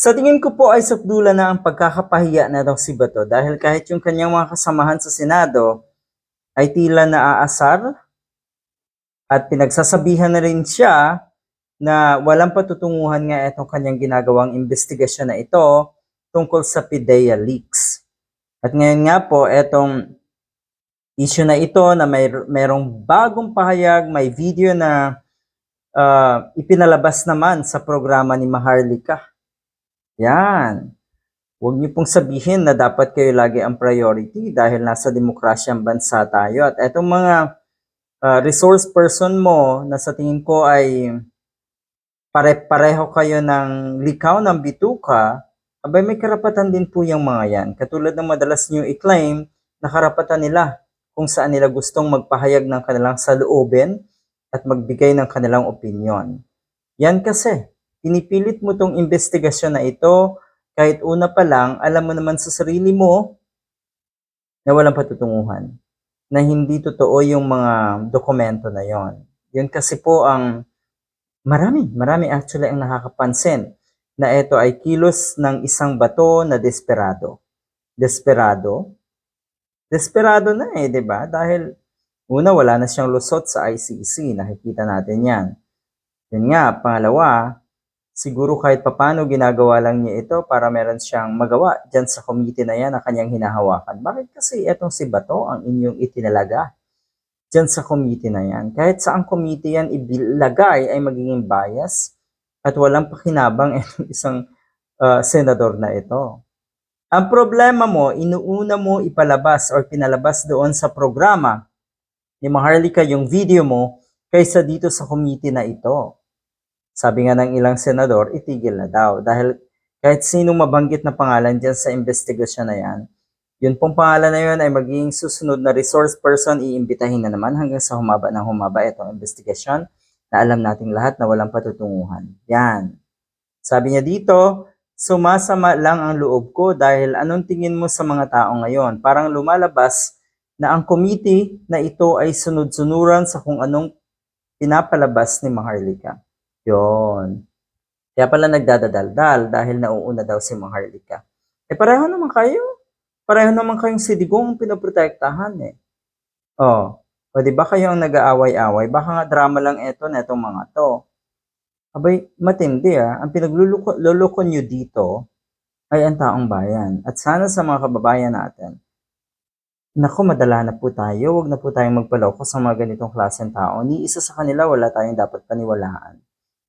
Sa tingin ko po ay sakdula na ang pagkakapahiya na daw si Bato dahil kahit yung kanyang mga kasamahan sa Senado ay tila naaasar at pinagsasabihan na rin siya na walang patutunguhan nga itong kanyang ginagawang investigasyon na ito tungkol sa PIDEA leaks. At ngayon nga po, etong issue na ito na may merong bagong pahayag, may video na ah, ipinalabas naman sa programa ni Maharlika. Yan. Huwag niyo pong sabihin na dapat kayo lagi ang priority dahil nasa demokrasyang bansa tayo. At etong mga ah, resource person mo na sa tingin ko ay pare-pareho kayo ng likaw ng bituka, abay may karapatan din po yung mga yan. Katulad ng madalas niyo i-claim na karapatan nila kung saan nila gustong magpahayag ng kanilang saloobin at magbigay ng kanilang opinion. Yan kasi, pinipilit mo tong investigasyon na ito kahit una pa lang, alam mo naman sa sarili mo na walang patutunguhan, na hindi totoo yung mga dokumento na yon. Yun kasi po ang marami, marami actually ang nakakapansin na ito ay kilos ng isang bato na desperado. Desperado? Desperado na eh, di ba? Dahil una, wala na siyang lusot sa ICC. Nakikita natin yan. Yun nga, pangalawa, siguro kahit papano ginagawa lang niya ito para meron siyang magawa dyan sa committee na yan na kanyang hinahawakan. Bakit kasi etong si Bato ang inyong itinalaga dyan sa committee na yan? Kahit saang committee yan ibilagay ay magiging bias at walang pakinabang itong isang uh, senador na ito. Ang problema mo, inuuna mo ipalabas or pinalabas doon sa programa ni Maharlika yung video mo kaysa dito sa committee na ito. Sabi nga ng ilang senador, itigil na daw. Dahil kahit sinong mabanggit na pangalan dyan sa investigasyon na yan, yun pong pangalan na yun ay magiging susunod na resource person, iimbitahin na naman hanggang sa humaba ng humaba itong investigasyon na alam nating lahat na walang patutunguhan. Yan. Sabi niya dito, sumasama lang ang loob ko dahil anong tingin mo sa mga tao ngayon? Parang lumalabas na ang committee na ito ay sunod-sunuran sa kung anong pinapalabas ni Maharlika. Yon. Kaya pala nagdadadaldal dahil nauuna daw si Maharlika. Eh pareho naman kayo. Pareho naman kayong si Digong pinoprotektahan eh. Oh, o di ba kayo ang nag-aaway-away? Baka nga drama lang ito na itong mga to. Abay, matindi ah. Ang pinagluloko nyo dito ay ang taong bayan. At sana sa mga kababayan natin, Naku, madala na po tayo. Huwag na po tayong magpaloko sa mga ganitong klaseng tao. Ni isa sa kanila wala tayong dapat paniwalaan.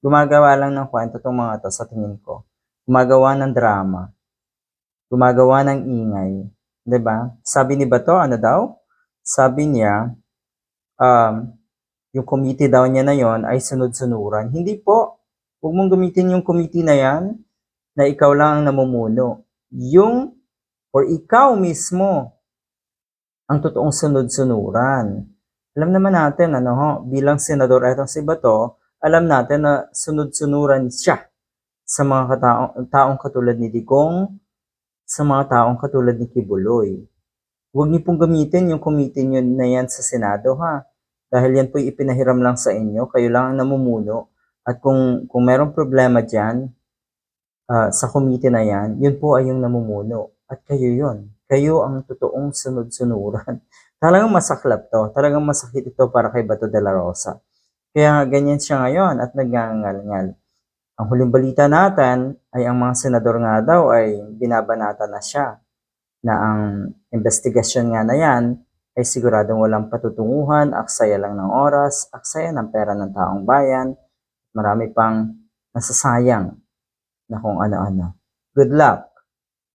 Gumagawa lang ng kwento tong mga to sa tingin ko. Gumagawa ng drama. Gumagawa ng ingay. ba? Sabi ni Bato, ano daw? Sabi niya, um, yung committee daw niya na yon ay sunod-sunuran. Hindi po. Huwag mong gamitin yung committee na yan na ikaw lang ang namumuno. Yung, or ikaw mismo, ang totoong sunod-sunuran. Alam naman natin, ano ho, bilang senador etong si Bato, alam natin na sunod-sunuran siya sa mga kataong, taong katulad ni Digong, sa mga taong katulad ni Kibuloy. Huwag niyo pong gamitin yung committee niyo na yan sa Senado ha. Dahil yan po ipinahiram lang sa inyo, kayo lang ang namumuno. At kung, kung merong problema dyan, ah, sa committee na yan, yun po ay yung namumuno. At kayo yun. Kayo ang totoong sunod-sunuran. Talagang masaklap to. Talagang masakit ito para kay Bato de la Rosa. Kaya ganyan siya ngayon at nagngangal-ngal. Ang huling balita natin ay ang mga senador nga daw ay binabanata na siya na ang investigasyon nga na yan ay siguradong walang patutunguhan, aksaya lang ng oras, aksaya ng pera ng taong bayan, marami pang nasasayang na kung ano-ano. Good luck!